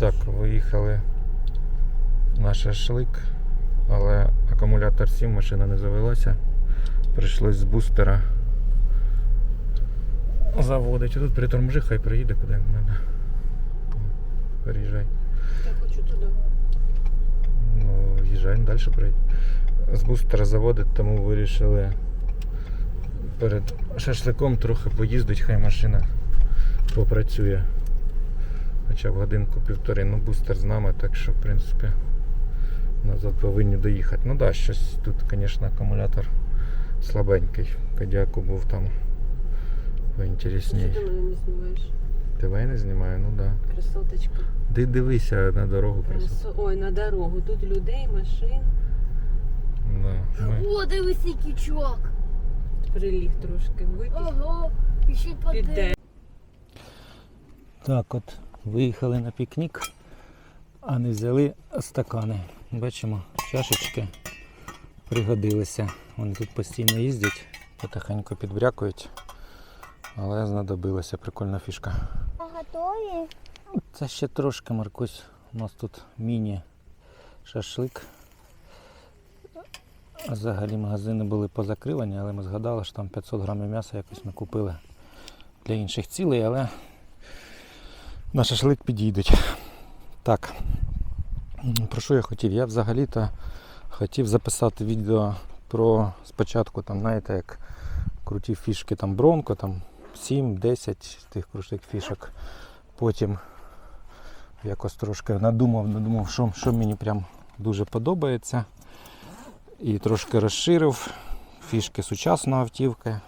Так, виїхали на шашлик, але акумулятор сів, машина не завелася. Прийшлось з бустера заводити. Тут приторможи, хай приїде куди треба. Переїжджай. Я хочу туди. Ну, їжджай, далі приїдь. З бустера заводить, тому вирішили перед шашликом трохи поїздить, хай машина попрацює. Хоча б годинку-півтори, ну бустер з нами, так що в принципі назад повинні доїхати. Ну так, да, щось тут, звісно, акумулятор слабенький. Кадяку був там ти мене не знімаю, ну так. Да. Красоточка. Ди дивися на дорогу. Красо... Ой, на дорогу. Тут людей, машин. Да. Ми... О, дивись, який чувак. Приліг трошки. Випій. Ого, і ще й Так от, виїхали на пікнік, а не взяли стакани. Бачимо, чашечки пригодилися. Вони тут постійно їздять, потихеньку підбрякують, але знадобилася прикольна фішка. Готові? Це ще трошки, Маркусь. У нас тут міні-шашлик. Взагалі магазини були позакривані, але ми згадали, що там 500 грамів м'яса якось ми купили для інших цілей, але на шашлик підійдуть. Так, про що я хотів? Я взагалі-то хотів записати відео про спочатку, там, знаєте, як круті фішки там Бронко, там 7-10 тих крутих фішок. Потім якось трошки надумав, надумав, що, що мені прям дуже подобається. І трошки розширив фішки сучасної автівки,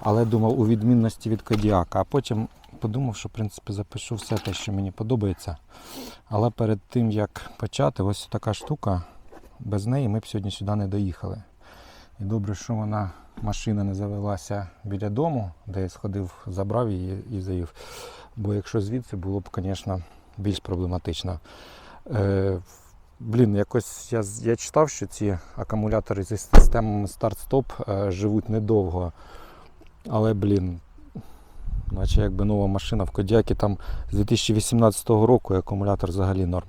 але думав у відмінності від Кодіака. А потім подумав, що в принципі запишу все те, що мені подобається. Але перед тим як почати, ось така штука, без неї ми б сьогодні сюди не доїхали. І добре, що вона машина не завелася біля дому, де я сходив, забрав її і заїв. Бо якщо звідси було б, звісно, більш проблематично. Е, блін, якось я, я читав, що ці акумулятори зі системами старт-стоп е, живуть недовго. Але, блін, наче якби нова машина в Кодіакі там з 2018 року і акумулятор взагалі норм.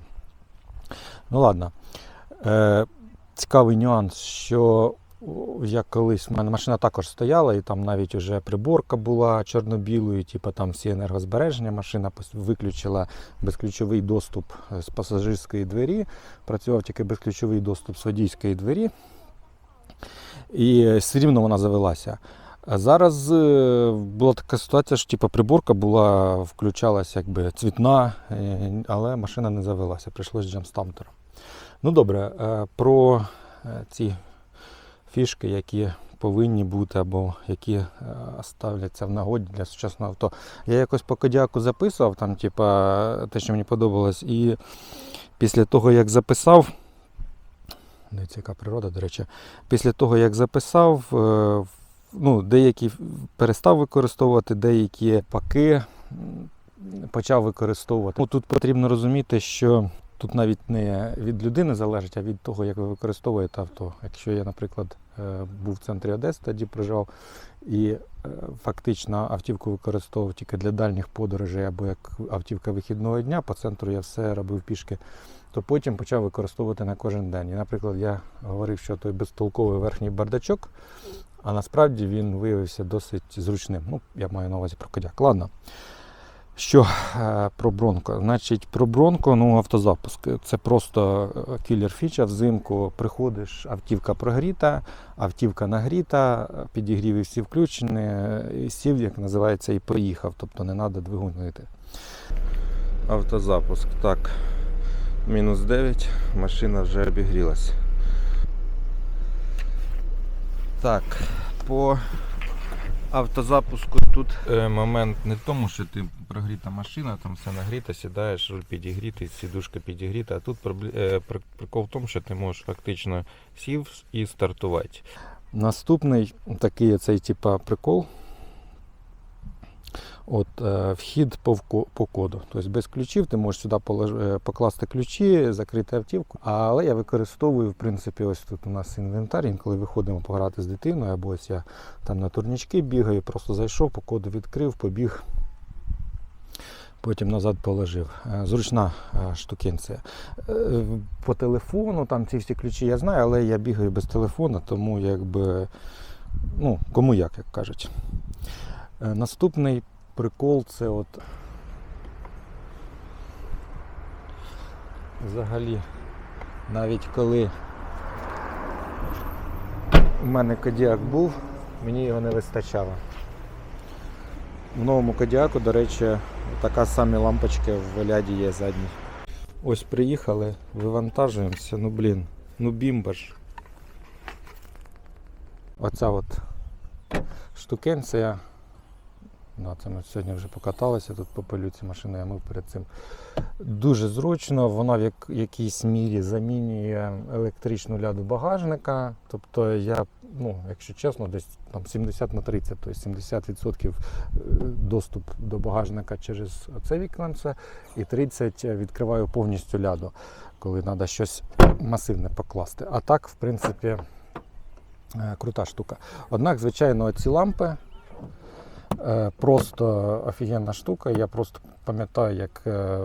Ну ладно. Е, цікавий нюанс, що о, я колись, в мене машина також стояла, і там навіть вже приборка була чорно-білою, типу там всі енергозбереження, машина виключила безключовий доступ е, з пасажирської двері, працював тільки безключовий доступ з водійської двері, і е, все рівно вона завелася. А зараз е, була така ситуація, що типу, приборка була, включалася якби цвітна, е, але машина не завелася, прийшлось джамстампером. Ну добре, е, про ці фішки, які повинні бути або які ставляться в нагоді для сучасного авто. Я якось по кодіаку записував, там, типа, те, що мені подобалось, і після того, як записав, дивіться, яка природа, до речі, після того, як записав, ну, деякі перестав використовувати, деякі паки почав використовувати. Ну, тут потрібно розуміти, що тут навіть не від людини залежить, а від того, як ви використовуєте авто. Якщо я, наприклад, е, був в центрі Одеси, тоді проживав, і е, фактично автівку використовував тільки для дальніх подорожей або як автівка вихідного дня, по центру я все робив пішки, то потім почав використовувати на кожен день. І, наприклад, я говорив, що той безтолковий верхній бардачок, а насправді він виявився досить зручним. Ну, я маю на увазі про кодяк. Ладно. Що е, про Бронко? Значить, про Бронко, ну, автозапуск. Це просто е, кілер фіча. Взимку приходиш, автівка прогріта, автівка нагріта, е, підігріви всі включені, е, і сів, як називається, і поїхав. Тобто не треба двигун гнити. Автозапуск. Так. Мінус 9, машина вже обігрілась. Так, по автозапуску тут е, момент не в тому, що ти прогріта машина, там все нагріто, сідаєш, руль підігрітий, сідушка підігріта, а тут е, прикол в тому, що ти можеш фактично сів і стартувати. Наступний такий цей типа прикол. От, е, вхід по, по коду. Тобто без ключів ти можеш сюди е, покласти ключі, закрити автівку. Але я використовую, в принципі, ось тут у нас інвентар, інколи виходимо пограти з дитиною, або ось я там на турнічки бігаю, просто зайшов, по коду відкрив, побіг. потім назад положив. Е, Зручна штукенція. По телефону там ці всі ключі я знаю, але я бігаю без телефона, тому якби ну, кому як, як кажуть. Наступний прикол це от взагалі навіть коли у мене кодіак був, мені його не вистачало. В новому кодіаку, до речі, така самі лампочка в ляді є задній. Ось приїхали, вивантажуємося, ну блін, ну бімба ж. Оця от штукенція. Ну, це ми сьогодні вже покаталися тут по пилюці машини, а ми перед цим. Дуже зручно, вона в як- якійсь мірі замінює електричну ляду багажника. Тобто я, ну, якщо чесно, десь там 70 на 30, тобто 70% доступ до багажника через це віконце, і 30 відкриваю повністю ляду, коли треба щось масивне покласти. А так, в принципі, е, крута штука. Однак, звичайно, ці лампи е, просто офігенна штука. Я просто пам'ятаю, як е,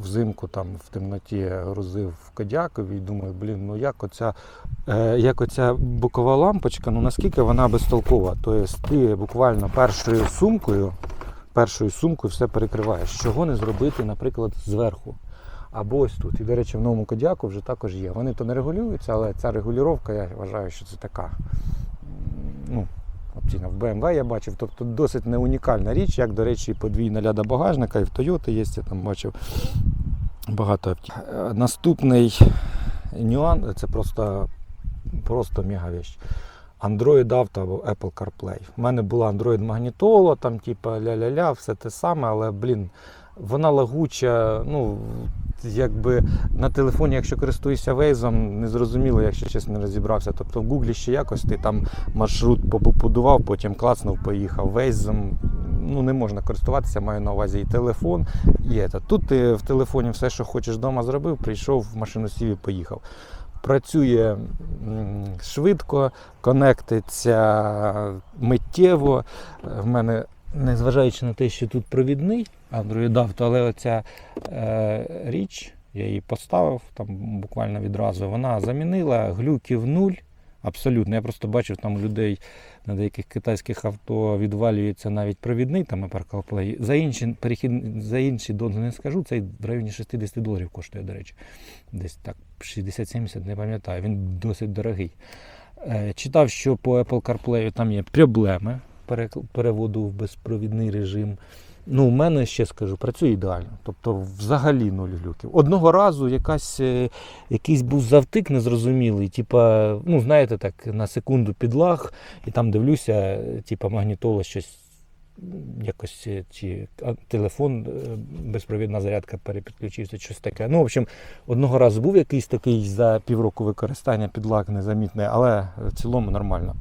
взимку там в темноті грузив в Кодякові і думаю, блін, ну як оця, е, як оця бокова лампочка, ну наскільки вона безтолкова. Тобто ти буквально першою сумкою, першою сумкою все перекриваєш. Чого не зробити, наприклад, зверху. Або ось тут. І, до речі, в новому Кодяку вже також є. Вони то не регулюються, але ця регулювання, я вважаю, що це така. Ну, опційна. В BMW я бачив, тобто досить не унікальна річ, як, до речі, подвійна ляда багажника, і в Toyota є, я там бачив багато автів. Е, Наступний нюанс це просто, просто мега вещь. Android Auto або Apple CarPlay. У мене була Android магнітола, там типа ля-ля-ля, все те саме, але блін, вона лагуча. Ну, якби на телефоні, якщо користуєшся Waze, не зрозуміло, якщо чесно не розібрався. Тобто в Google ще якось ти там маршрут побудував, потім клацнув, поїхав. Waze ну, не можна користуватися, маю на увазі і телефон, і це. Тут ти в телефоні все, що хочеш вдома зробив, прийшов в машину сів і поїхав. Працює швидко, конектиться миттєво. Е, В мене, незважаючи на те, що тут провідний Android але оця е, річ, я її поставив там буквально відразу, вона замінила глюків нуль. Абсолютно. Я просто бачив там людей на деяких китайських авто відвалюється навіть провідний там CarPlay. За інші перехід за інші донги не скажу. Цей в районі 60 доларів коштує, до речі. Десь так 60-70, не пам'ятаю. Він досить дорогий. Е, Читав, що по Apple CarPlay там є проблеми переводу в безпровідний режим. Ну, у мене ще скажу, працює ідеально. Тобто взагалі нуль глюків. Одного разу якась, е, якийсь був завтик незрозумілий. Типа, ну, знаєте, так, на секунду підлаг, і там дивлюся, типа магнітола щось. Якось е, чи телефон, е, безпровідна зарядка перепідключився, щось таке. Ну, в общем, одного разу був якийсь такий за півроку використання підлаг незамітний, але в цілому нормально.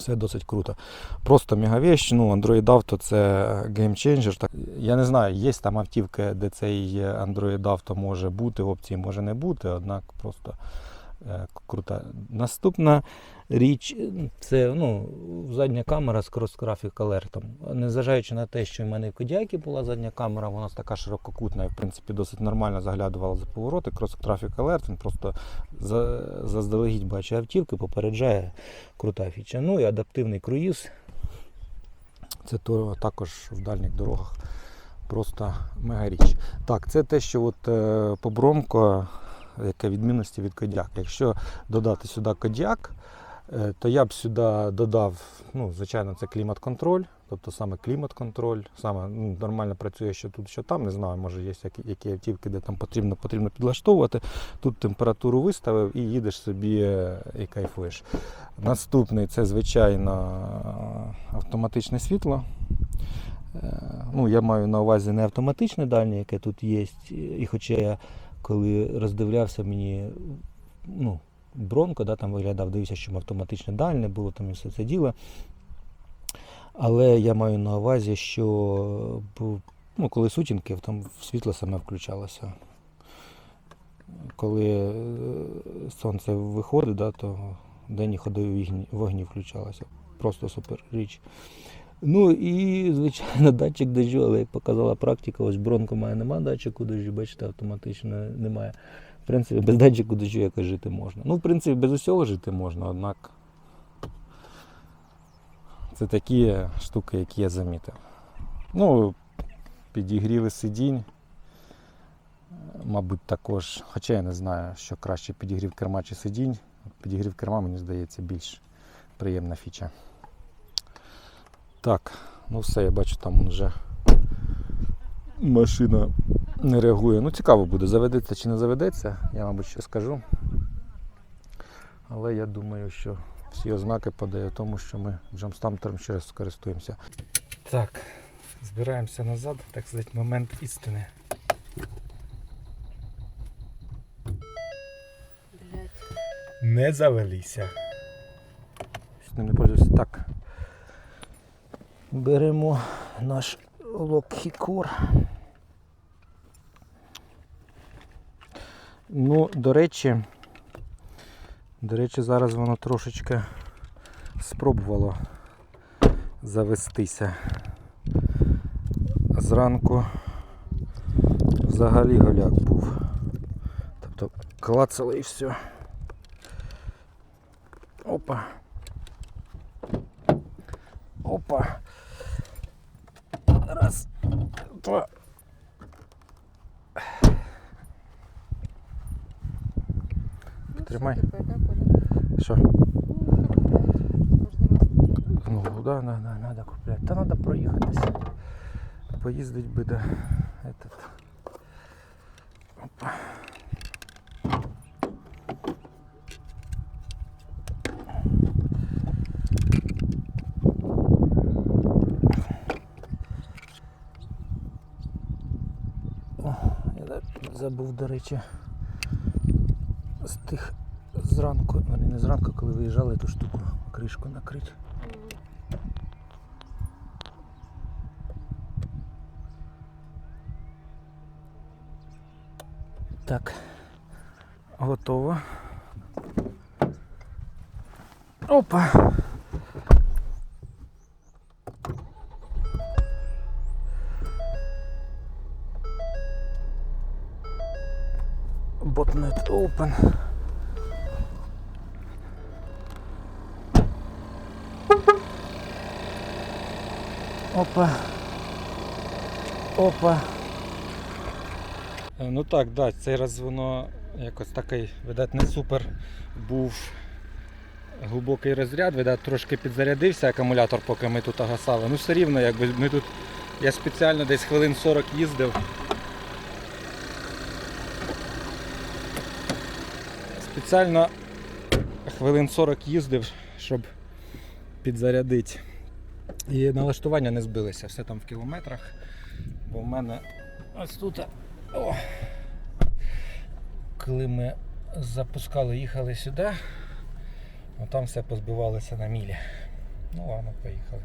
Все досить круто. Просто мегавещ, ну, Android Auto це геймченджер. Так, я не знаю, є там автівки, де цей Android Auto може бути, опції може не бути, однак просто е, крута. Наступна річ це ну, задня камера з cross-graphic алертом. Незважаючи на те, що в мене в Кодіакі була задня камера, вона така ширококутна і в принципі досить нормально заглядувала за повороти. Cross-graphic alert, він просто за, заздалегідь бачить автівки, попереджає крута фіча. Ну і адаптивний круїз. Це то також в дальніх дорогах просто мега річ. Так, це те, що от е, по Бромко, яке відмінності від Кодіак. Якщо додати сюди Кодіак, то я б сюди додав, ну, звичайно, це клімат-контроль, тобто саме клімат-контроль, саме ну, нормально працює що тут, що там. Не знаю, може є які, які автівки, де там потрібно, потрібно підлаштовувати. Тут температуру виставив і їдеш собі е, і кайфуєш. Наступний це, звичайно, автоматичне світло. Е, Ну, я маю на увазі не автоматичне дальнє, яке тут є. І хоча я коли роздивлявся, мені ну, бронко, да, там виглядав, дивився, що автоматичне дальне було там і все це діло. Але я маю на увазі, що ну, коли сутінки, там світло саме включалося. Коли е, сонце виходить, да, то денні ходові вогні, включалися. Просто супер річ. Ну і, звичайно, датчик дощу, але як показала практика, ось бронко має нема датчику дощу, бачите, автоматично немає. В принципі, без датчику дощу якось жити можна. Ну, в принципі, без усього жити можна, однак це такі штуки, які я замітив. Ну, підігріви сидінь, мабуть, також. Хоча я не знаю, що краще підігрів керма чи сидінь. Підігрів керма, мені здається, більш приємна фіча. Так, ну все, я бачу, там вже машина не реагує. Ну, цікаво буде, заведеться чи не заведеться, я, мабуть, ще скажу. Але я думаю, що всі ознаки подають тому, що ми джамстамтером ще раз скористуємося. Так, збираємося назад, так сказати, момент істини. Не завелися. Не пользуюся. Так. Беремо наш локхікор. Ну, до речі, до речі, зараз воно трошечки спробувало завестися. Зранку взагалі голяк був. Тобто клацало і все. Опа. Опа. Раз, два. Тримай. Що? Ну, да, на, на, надо купляти. Та надо проїхатися. Поїздить би до этот. Опа. О, я так забув, до речі, з тих зранку, вони не зранку, коли виїжджали ту штуку, кришку накрити. Так, готово. Опа. Botnet open. Опа. Опа. Ну так, да, цей раз воно якось такий, видать, не супер був глибокий розряд, видать, трошки підзарядився акумулятор, поки ми тут гасали. Ну все рівно, якби ми тут. Я спеціально десь хвилин 40 їздив. Спеціально хвилин 40 їздив, щоб підзарядити. І налаштування не збилися, все там в кілометрах. Бо в мене ось тут. О, коли ми запускали, їхали сюди, ну там все позбивалося на мілі. Ну ладно, поїхали.